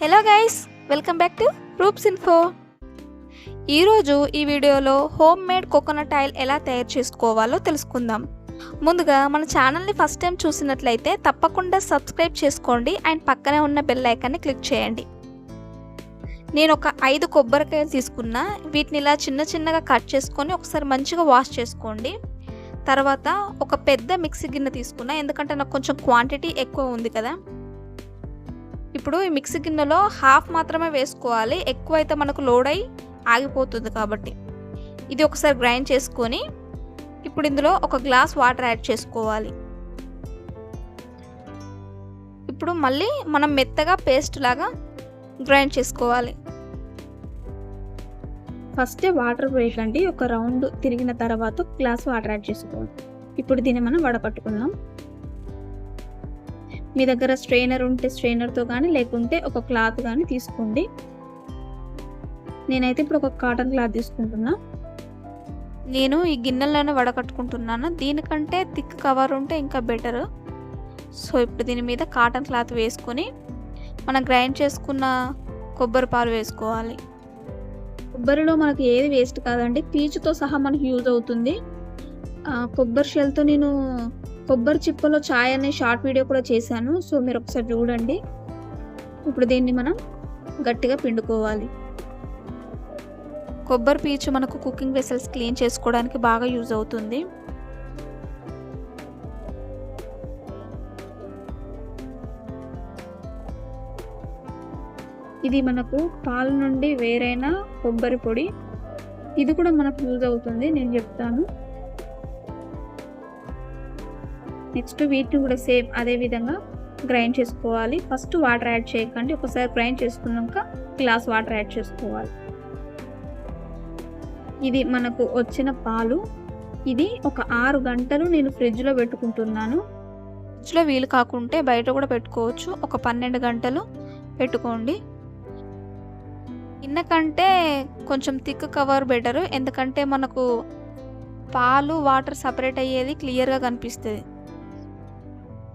Hello guys welcome back to Roops info ఈరోజు ఈ వీడియోలో హోమ్ మేడ్ కోకోనట్ ఆయిల్ ఎలా తయారు చేసుకోవాలో తెలుసుకుందాం. ముందుగా మన ఛానల్ని ఫస్ట్ టైం చూసినట్లయితే తప్పకుండా సబ్స్క్రైబ్ చేసుకోండి అండ్ పక్కనే ఉన్న బెల్ ఐకాన్ని క్లిక్ చేయండి. నేను ఒక ఐదు కొబ్బరికాయలు తీసుకున్నా. వీటిని ఇలా చిన్న చిన్నగా కట్ చేసుకొని ఒకసారి మంచిగా వాష్ చేసుకోండి. తర్వాత ఒక పెద్ద మిక్సీ గిన్నె తీసుకున్నా. ఎందుకంటే నాకు కొంచెం క్వాంటిటీ ఎక్కువ ఉంది కదా. ఇప్పుడు ఈ మిక్సీ గిన్నెలో హాఫ్ మాత్రమే వేసుకోవాలి. ఎక్కువ అయితే మనకు లోడ్ అయి ఆగిపోతుంది కాబట్టి. ఇది ఒకసారి గ్రైండ్ చేసుకొని ఇప్పుడు ఇందులో ఒక గ్లాస్ వాటర్ యాడ్ చేసుకోవాలి. ఇప్పుడు మళ్ళీ మనం మెత్తగా పేస్ట్ లాగా గ్రైండ్ చేసుకోవాలి. ఫస్ట్ వాటర్ వేయకండి ఒక రౌండ్ తిరిగిన తర్వాత గ్లాస్ వాటర్ యాడ్ చేసుకోవాలి. ఇప్పుడు దీన్ని మనం వడపట్టుకుందాం. మీ దగ్గర స్ట్రెయినర్ ఉంటే స్ట్రెయినర్తో కానీ లేకుంటే ఒక క్లాత్ కానీ తీసుకోండి. నేనైతే ఇప్పుడు ఒక కాటన్ క్లాత్ తీసుకుంటున్నా. నేను ఈ గిన్నెలోనే వడకట్టుకుంటున్నాను. దీనికంటే థిక్ కవర్ ఉంటే ఇంకా బెటర్ సో ఇప్పుడు దీని మీద కాటన్ క్లాత్ వేసుకొని మనం గ్రైండ్ చేసుకున్న కొబ్బరి పాలు వేసుకోవాలి. కొబ్బరిలో మనకి ఏది వేస్ట్ కాదండి. పీచుతో సహా మనకి యూజ్ అవుతుంది. కొబ్బరి షెల్తో నేను కొబ్బరి చిప్పలో చాయ్ అనే షార్ట్ వీడియో కూడా చేశాను. సో మీరు ఒకసారి చూడండి. ఇప్పుడు దీన్ని మనం గట్టిగా పిండుకోవాలి. కొబ్బరి పీచు మనకు కుకింగ్ వెసల్స్ క్లీన్ చేసుకోవడానికి బాగా యూజ్ అవుతుంది. ఇది మనకు పాల నుండి వేరైన కొబ్బరి పొడి. ఇది కూడా మనకు యూజ్ అవుతుంది. నేను చెప్తాను. నెక్స్ట్ వీటిని కూడా సేమ్ అదే విధంగా గ్రైండ్ చేసుకోవాలి. ఫస్ట్ వాటర్ యాడ్ చేయకండి. ఒకసారి గ్రైండ్ చేసుకున్నాక గ్లాస్ వాటర్ యాడ్ చేసుకోవాలి. ఇది మనకు వచ్చిన పాలు. ఇది ఒక ఆరు గంటలు నేను ఫ్రిడ్జ్లో పెట్టుకుంటున్నాను. ఫ్రిడ్జ్లో వీలు కాకుంటే బయట కూడా పెట్టుకోవచ్చు. ఒక పన్నెండు గంటలు పెట్టుకోండి. గిన్నె కంటే కొంచెం థిక్ కవర్ బెటర్. ఎందుకంటే మనకు పాలు వాటర్ సపరేట్ అయ్యేది క్లియర్గా కనిపిస్తుంది.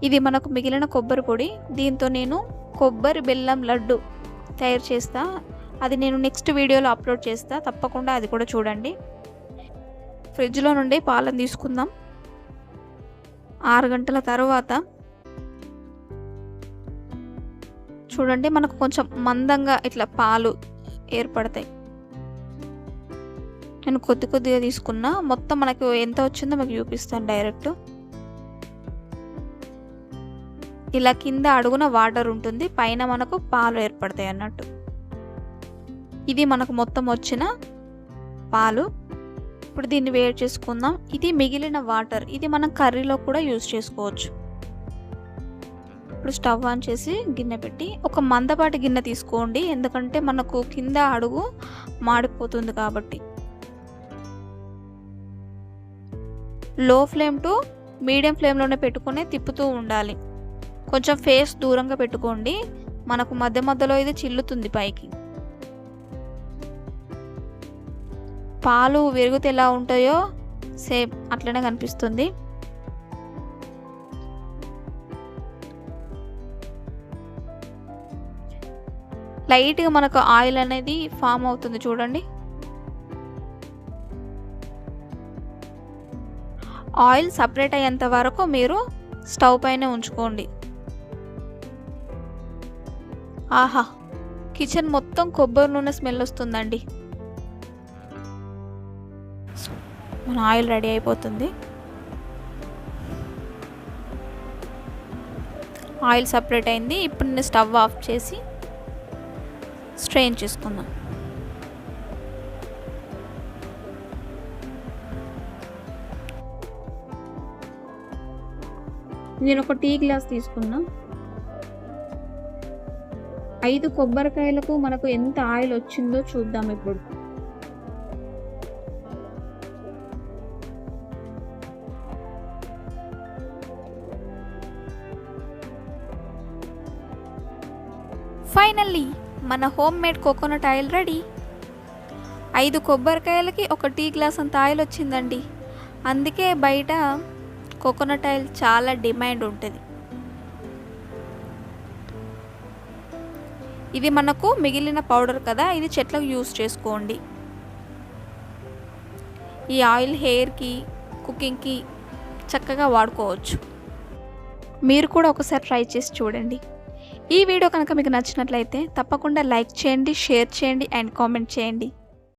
ఇది మనకు మిగిలిన కొబ్బరి పొడి. దీంతో నేను కొబ్బరి బెల్లం లడ్డు తయారు చేస్తా. అది నేను నెక్స్ట్ వీడియోలో అప్లోడ్ చేస్తా. తప్పకుండా అది కూడా చూడండి. ఫ్రిడ్జ్లో నుండి పాలను తీసుకుందాం. ఆరు గంటల తర్వాత చూడండి మనకు కొంచెం మందంగా ఇట్లా పాలు ఏర్పడతాయి. నేను కొద్ది కొద్దిగా తీసుకున్నా. మొత్తం మనకు ఎంత వచ్చిందో మీకు చూపిస్తాను డైరెక్ట్. ఇలా కింద అడుగున వాటర్ ఉంటుంది పైన మనకు పాలు ఏర్పడతాయి అన్నట్టు. ఇది మనకు మొత్తం వచ్చిన పాలు. ఇప్పుడు దీన్ని వేడి చేసుకుందాం. ఇది మిగిలిన వాటర్. ఇది మనం కర్రీలో కూడా యూజ్ చేసుకోవచ్చు. ఇప్పుడు స్టవ్ ఆన్ చేసి గిన్నె పెట్టి ఒక మందపాటి గిన్నె తీసుకోండి. ఎందుకంటే మనకు కింద అడుగు మాడిపోతుంది కాబట్టి. లో ఫ్లేమ్ టు మీడియం ఫ్లేమ్లోనే పెట్టుకొని తిప్పుతూ ఉండాలి. కొంచెం ఫేస్ దూరంగా పెట్టుకోండి. మనకు మధ్య మధ్యలో ఇది చిల్లుతుంది పైకి. పాలు విరుగుతే ఎలా ఉంటాయో సేమ్ అట్లనే కనిపిస్తుంది. లైట్గా మనకు ఆయిల్ అనేది ఫామ్ అవుతుంది చూడండి. ఆయిల్ సపరేట్ అయ్యేంత వరకు మీరు స్టవ్ పైన ఉంచుకోండి. ఆహా కిచెన్ మొత్తం కొబ్బరి నూనె స్మెల్ వస్తుందండి. మన ఆయిల్ రెడీ అయిపోతుంది. ఆయిల్ సపరేట్ అయింది ఇప్పుడు నేను స్టవ్ ఆఫ్ చేసి స్ట్రెయిన్ చేసుకుందాం. నేను ఒక టీ గ్లాస్ తీసుకున్నా. ఐదు కొబ్బరికాయలకు మనకు ఎంత ఆయిల్ వచ్చిందో చూద్దాం ఇప్పుడు. ఫైనల్లీ మన home made coconut oil ready. ఐదు కొబ్బరికాయలకి ఒక టీ గ్లాస్ అంత ఆయిల్ వచ్చిందండి. అందుకే బయట కోకోనట్ ఆయిల్ చాలా డిమాండ్ ఉంటుంది. ఇది మనకు మిగిలిన పౌడర్ కదా ఇది చెట్లకు యూస్ చేసుకోండి. ఈ ఆయిల్ హెయిర్కి కుకింగ్కి చక్కగా వాడుకోవచ్చు. మీరు కూడా ఒకసారి ట్రై చేసి చూడండి. ఈ వీడియో కనుక మీకు నచ్చినట్లయితే తప్పకుండా లైక్ చేయండి షేర్ చేయండి అండ్ కామెంట్ చేయండి.